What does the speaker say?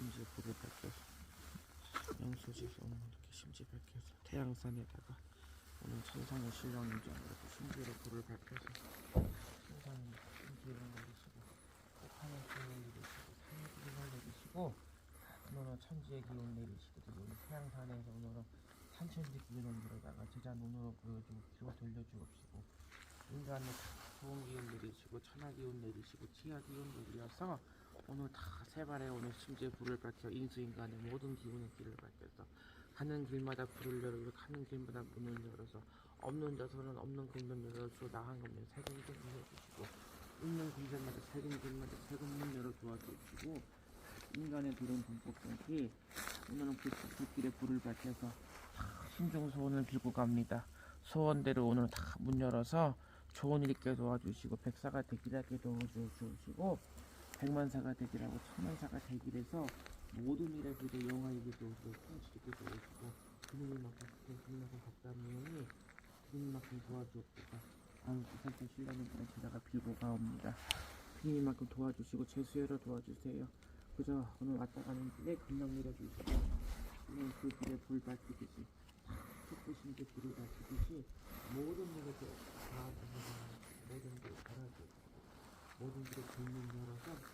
심지어 불을 밝혀서 영수지에서 오늘 이렇게 심지 밝혀서 태양산에다가 오늘 천상의 신령인 줄 알고 심지로 불을 밝혀서 천상의 심지를 내리시고 하늘 기운 내리시고 산의 기운을 내리시고 오늘은 천지의 기운 내리시고 또 오늘 태양산에서 오늘은 산천지 기운을 들어다가 제자 눈으로 보여주고 귀로 들려주옵시고 인간의 다 좋은 기운 내리시고 천하 기운 내리시고 지하 기운 내리셔서 오늘 다 세 발에 오늘 심지어 불을 밝혀 인수인간의 모든 기운의 길을 밝혀서 가는 길마다 불을 열고 가는 길마다 문을 열어서 없는 자손은 없는 금전 열어주고 나한 금전 세금 문 열어주시고 있는 금전마다 세금 길마다 세금 문 열어 도와주시고 인간의 들은 불법성기 오늘은 불, 불길에 불을 밝혀서 신중 소원을 빌고 갑니다. 소원대로 오늘 다 문 열어서 좋은 일 있게 도와주시고 백사가 되기하게 도와주시고 백만사가 되기라고 천만사가 되기해서 모든 일에 그도 영화이게 도와주고 풍치게 도와주고 그님만큼 큰 그님만큼 박다미니 그님만큼 도와주옵소서 아무 부산대 신라는 분의 제자가 빌고 가옵니다. 그님만큼 도와주시고 제수여로 도와주세요. 그저 오늘 왔다 가는 길에 금방 내려주시고 오늘 그 길에 불 밝히듯이 게 불을 밝히듯이 모든 일에 다 모든 게 달아주고 모든 길에 불문 열어서